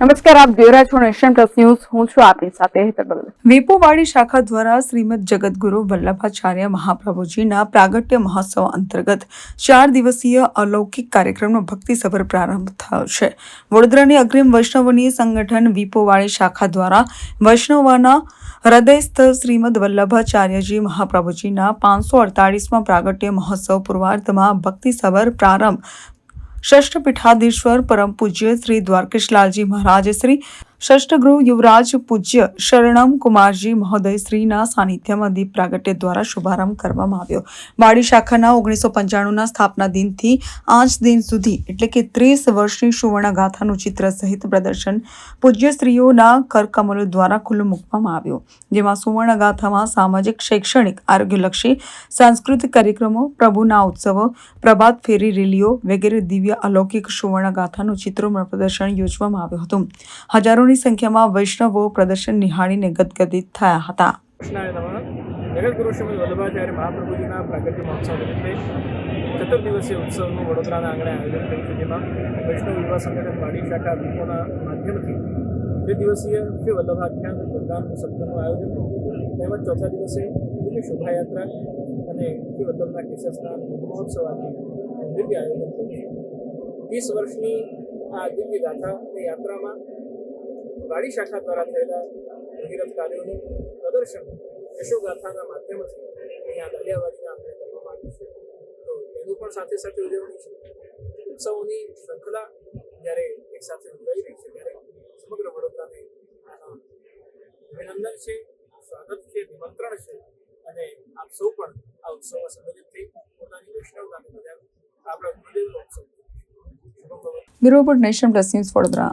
નમસ્કાર, આપ જોઈ છો નેશન પ્લસ ન્યૂઝ. હું છું આપની સાથે હેતર બગલ. વેપોવાડી શાખા દ્વારા શ્રીમદ જગતગુરુ વલ્લભાચાર્ય મહાપ્રભુજીના પ્રાગટ્ય મહોત્સવ અંતર્ગત ચાર દિવસીય અલૌકિક કાર્યક્રમનો ભક્તિસભર પ્રારંભ થયો છે. વડોદરાની અગ્રીમ વૈષ્ણવની સંગઠન વિપોવાડી શાખા દ્વારા વૈષ્ણવના હૃદયસ્થ શ્રીમદ વલ્લભાચાર્યજી મહાપ્રભુજીના પાંચસો અડતાળીસમાં પ્રાગટ્ય મહોત્સવ પૂર્વાર્ધમાં ભક્તિસભર પ્રારંભ ષષ્ઠ પીઠાધીશ્વર પરમ પૂજ્ય શ્રી દ્વારકેશલાલજી મહારાજ શ્રી ષષ્ઠગૃહ યુવરાજ પૂજ્ય શરણમ કુમારજી મહોદય શ્રીના સાનિધ્યમાં દીપ પ્રાગટ્ય દ્વારા શુભારંભ કરવામાં આવ્યો. વાડી શાખાના ઓગણીસો પંચાણુંના સ્થાપના દિનથી આજ દિન સુધી, એટલે કે ત્રીસ વર્ષની સુવર્ણ ગાથાનું ચિત્ર સહિત પ્રદર્શન પૂજ્ય શ્રીઓના કરકમલો દ્વારા ખુલ્લું મૂકવામાં આવ્યું. જેમાં સુવર્ણ ગાથામાં સામાજિક, શૈક્ષણિક, આરોગ્યલક્ષી, સાંસ્કૃતિક કાર્યક્રમો, પ્રભુના ઉત્સવો, પ્રભાત ફેરી રેલીઓ વગેરે દિવ્ય અલૌકિક સુવર્ણ ગાથાનું ચિત્રોમાં પ્રદર્શન યોજવામાં આવ્યું હતું. હજારોની સંખ્યામાં વૈષ્ણવો પ્રદર્શન નિહાળીને ગદગદિત થયા હતા. જગતગુરુ શ્રીમદ વલ્લભાચાર્ય મહાપ્રભુજીના પ્રગતિ મહોત્સવ નિમિત્તે ચતુર્દિવસીય ઉત્સવનું વડોદરાના આંગણે આયોજન થયું છે, જેમાં વૈષ્ણવ યુવા સંગઠન વાડી શાખા વિપોના માધ્યમથી બે દિવસીય શ્રી વલ્લભાખ્યાન વરદાન સત્રનું આયોજન તેમજ ચોથા દિવસે દિવ્ય શોભાયાત્રા અને શ્રી વલ્લભના કેસર મહોત્સવ દિવ્ય આયોજન થયું છે. વીસ વર્ષની આ દિવ્ય ગાથા યાત્રામાં વાડી શાખા દ્વારા થયેલા ભગીરથ કાર્યોનું પ્રદર્શન યશોગાથાના માધ્યમથી અહીંયા દાલિયાવાડીના આપણે કરવામાં આવ્યું છે તો એનું પણ સાથે સાથે ઉજવણી છે. ઉત્સવોની શ્રૃંખલા જ્યારે એક સાથે ઉજવાઈ રહી છે ત્યારે સમગ્ર વડોદરાને અભિનંદન છે, સ્વાગત છે, નિમંત્રણ છે અને આપ સૌ પણ આ ઉત્સવમાં સંબંધિત થઈ પોતાની વૈષ્ણવતાને બધા આપણા ગુરુદેવનો ઉત્સવ. Bureau Nation Plus News Vadodara.